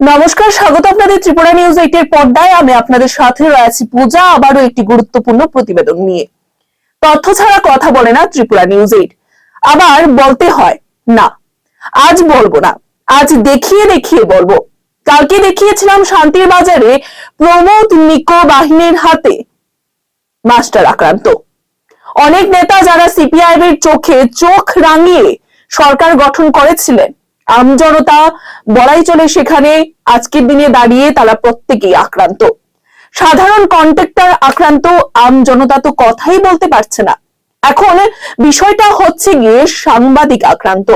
নমস্কার, স্বাগত আপনাদের ত্রিপুরা নিউজ এইটের পর্দায়। আমি আপনাদের সাথে রয়েছি পূজা। আবারও একটি গুরুত্বপূর্ণ প্রতিবেদন নিয়ে। তথ্য ছাড়া কথা বলে না ত্রিপুরা নিউজ এইট আবার বলতে হয়, না, আজ বলব না। আজ দেখিয়ে দেখিয়ে বলব। কালকে দেখিয়েছিলাম শান্তির বাজারে প্রমোদ নিকো বাহিনীর হাতে মাস্টার আক্রান্ত। অনেক নেতা যারা সিপিআইএম এর চোখে চোখ রাঙিয়ে সরকার গঠন করেছিলেন। আমজনতা বলাই চলে সেখানে আজকের দিনে দাঁড়িয়ে তারা প্রত্যেকেই আক্রান্ত। সাধারণ কন্ট্রাক্টর আক্রান্ত আম জনতা তো কথাই বলতে পারছে না। এখন বিষয়টা হচ্ছে গিয়ে সাংবাদিক আক্রান্ত।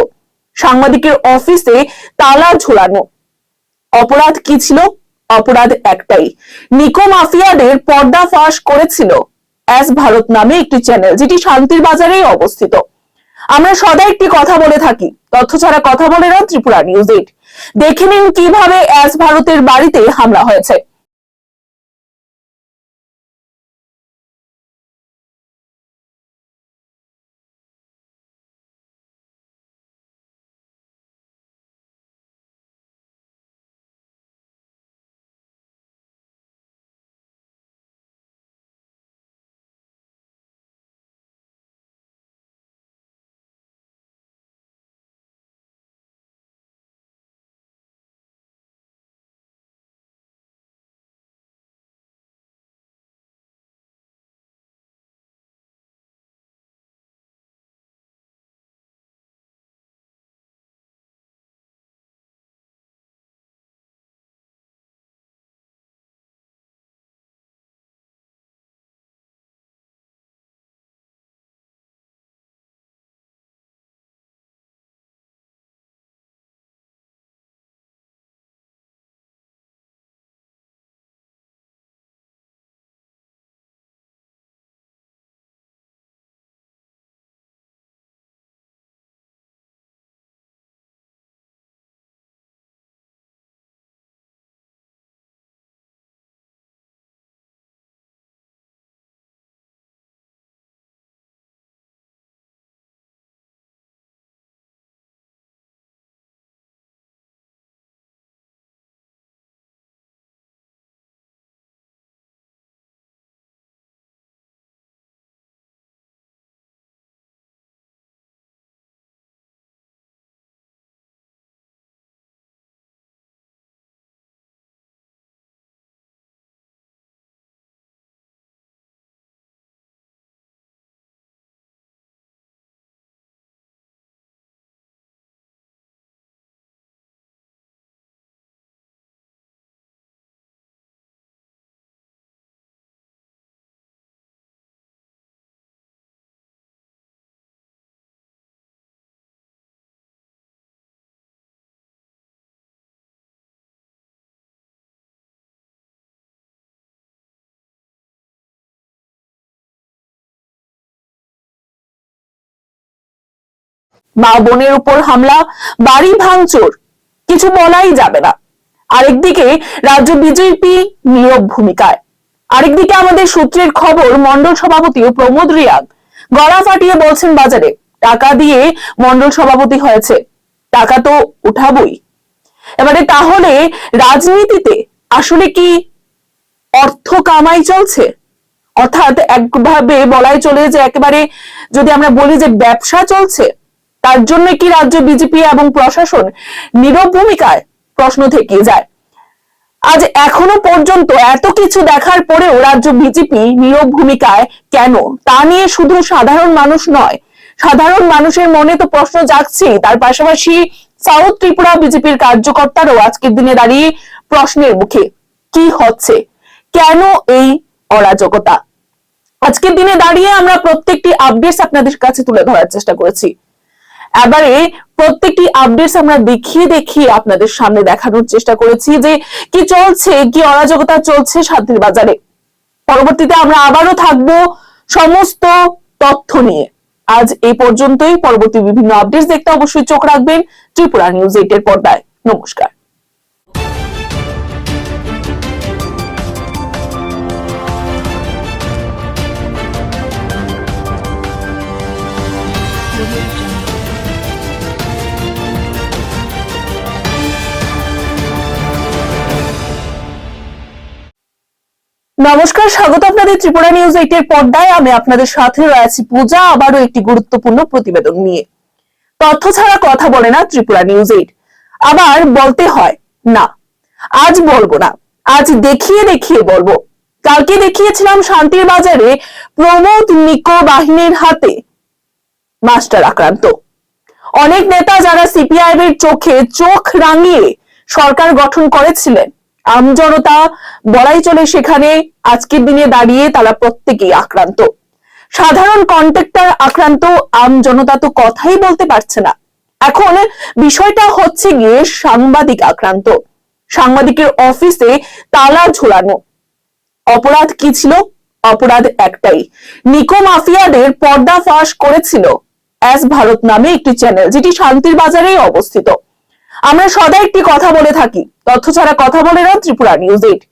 সাংবাদিকের অফিসে তালা ঝোলানো। অপরাধ কি ছিল? অপরাধ একটাই। নিকো মাফিয়াদের পর্দা ফাঁস করেছিল। এস ভারত নামে একটি চ্যানেল, যেটি শান্তির বাজারেই অবস্থিত। আমরা সদা একটি কথা বলে থাকি। তথ্য ছাড়া কথা বলে না ত্রিপুরা নিউজ এইট দেখে নিন কীভাবে এস ভারতের বাড়িতে হামলা হয়েছে। মা বোনের উপর হামলা, বাড়ি ভাঙচুর, কিছু বলাই যাবে না। আরেকদিকে রাজ্য বিজেপি নীরব ভূমিকায়। আরেকদিকে আমাদের সূত্রের খবর মন্ডল সভাপতি ও প্রমোদ রিয়াং গলা ফাটিয়ে বলছেন বাজারে, টাকা দিয়ে মন্ডল সভাপতি হয়েছে, টাকা তো উঠাবই। এবারে তাহলে রাজনীতিতে আসলে কি অর্থ কামাই চলছে? অর্থাৎ একভাবে বলাই চলে যে একেবারে যদি আমরা বলি যে ব্যবসা চলছে তার জন্য কি রাজ্য বিজেপি এবং প্রশাসন নীরব ভূমিকায় প্রশ্ন থেকে যায়। আজ এখনও পর্যন্ত এত কিছু দেখার পরেও রাজ্য বিজেপি নীরব ভূমিকায় কেন? তা নিয়ে শুধু সাধারণ মানুষ নয়, সাধারণ মানুষের মনে তো প্রশ্ন জাগছে তার পাশাপাশি সাউথ ত্রিপুরা বিজেপির কার্যকর্তারাও আজকের দিনে দাঁড়িয়ে প্রশ্নের মুখে। কি হচ্ছে? কেন এই অরাজকতা? আজকের দিনে দাঁড়িয়ে আমরা প্রত্যেকটি আপডেটস আপনাদের কাছে তুলে ধরার চেষ্টা করেছি। এবারে প্রত্যেকটি আপডেটস আমরা দেখিয়ে দেখিয়ে আপনাদের সামনে দেখানোর চেষ্টা করেছি যে কি চলছে, কি অরাজকতা চলছে শান্তির বাজারে। পরবর্তীতে আমরা আবারও থাকব সমস্ত তথ্য নিয়ে। আজ এই পর্যন্তই। পরবর্তী বিভিন্ন আপডেটস দেখতে অবশ্যই চোখ রাখবেন ত্রিপুরা নিউজ এইটের পর্দায়। নমস্কার। নমস্কার, স্বাগত আপনাদের ত্রিপুরা নিউজ এইটের পর্দায়। আমি আপনাদের সাথে রয়েছি পূজা, আবারও একটি গুরুত্বপূর্ণ প্রতিবেদন নিয়ে। তথ্য ছাড়া কথা বলে না ত্রিপুরা নিউজ এইট। আবার বলতে হয়, না, আজ বলব না, আজ দেখিয়ে দেখিয়ে বলব। কালকে দেখিয়েছিলাম শান্তির বাজারে প্রমোদ নিকো বাহিনীর হাতে মাস্টার আক্রান্ত। অনেক নেতা যারা সিপিআইএম এর চোখে চোখ রাঙিয়ে সরকার গঠন করেছিলেন আমজনতা বলাই চলে সেখানে আজকের দিনে দাঁড়িয়ে তারা প্রত্যেকেই আক্রান্ত। সাধারণ কন্ট্রাক্টর আক্রান্ত, আমজনতা তো কথাই বলতে পারছে না। এখন বিষয়টা হচ্ছে গিয়ে সাংবাদিক আক্রান্ত। সাংবাদিকের অফিসে তালা ঝোলানো। অপরাধ কি ছিল? অপরাধ একটাই। নিকো মাফিয়াদের পর্দা ফাঁস করেছিল। অ্যাস ভারত নামে একটি চ্যানেল, যেটি শান্তির বাজারেই অবস্থিত। আমরা সদা একটি কথা বলে থাকি। তথ্য ছাড়া কথা বলে না ত্রিপুরা নিউজ এইট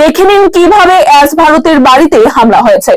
দেখে নিন কীভাবে অ্যাস ভারতের বাড়িতে হামলা হয়েছে।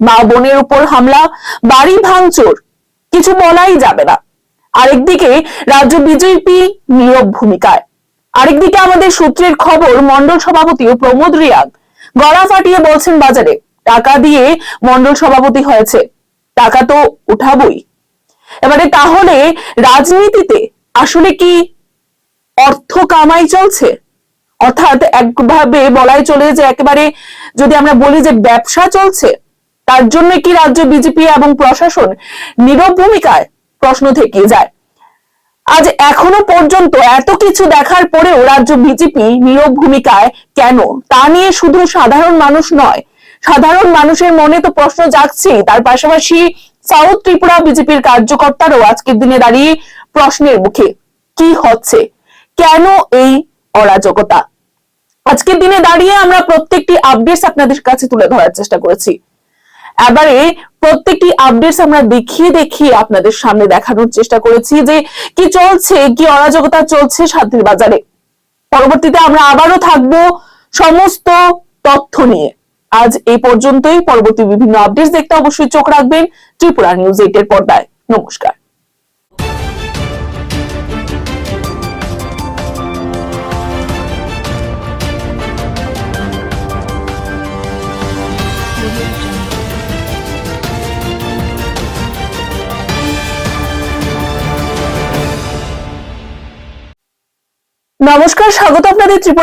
মা বোনের উপর হামলা, বাড়ি ভাঙচুর, কিছু বলাই যাবে না। আরেকদিকে রাজ্য বিজেপি নীরব ভূমিকায়। আরেকদিকে আমাদের সূত্রের খবর মন্ডল সভাপতি প্রমোদ রিয়াং গলা ফাটিয়ে বলছেন বাজারে, টাকা দিয়ে মন্ডল সভাপতি হয়েছে, টাকা তো উঠাবই। এবারে তাহলে রাজনীতিতে আসলে কি অর্থ কামাই চলছে? অর্থাৎ একভাবে বলাই চলে যে একেবারে যদি আমরা বলি যে ব্যবসা চলছে তার জন্য কি রাজ্য বিজেপি এবং প্রশাসন নীরব ভূমিকায় প্রশ্ন থেকে যায়? আজ এখনও পর্যন্ত এত কিছু দেখার পরেও রাজ্য বিজেপি নীরব ভূমিকায় কেন? তা নিয়ে শুধু সাধারণ মানুষ নয়। সাধারণ মানুষের মনে তো প্রশ্ন জাগছে তার পাশাপাশি সাউথ ত্রিপুরা বিজেপির কার্যকর্তারও আজকের দিনে দাঁড়িয়ে প্রশ্নের মুখে। কি হচ্ছে? কেন এই অরাজকতা? আজকের দিনে দাঁড়িয়ে আমরা প্রত্যেকটি আপডেটস আপনাদের কাছে তুলে ধরার চেষ্টা করেছি। এবারে প্রত্যেকটি আপডেটস আমরা দেখিয়ে দেখিয়ে আপনাদের সামনে দেখানোর চেষ্টা করেছি যে কি চলছে, কি অরাজকতা চলছে শান্তির বাজারে। পরবর্তীতে আমরা আবারও থাকব সমস্ত তথ্য নিয়ে। আজ এই পর্যন্তই। পরবর্তী বিভিন্ন আপডেটস দেখতে অবশ্যই চোখ রাখবেন ত্রিপুরা নিউজ এইটের পর্দায়। নমস্কার। নমস্কার স্বাগত আপনাদের ত্রিপুরা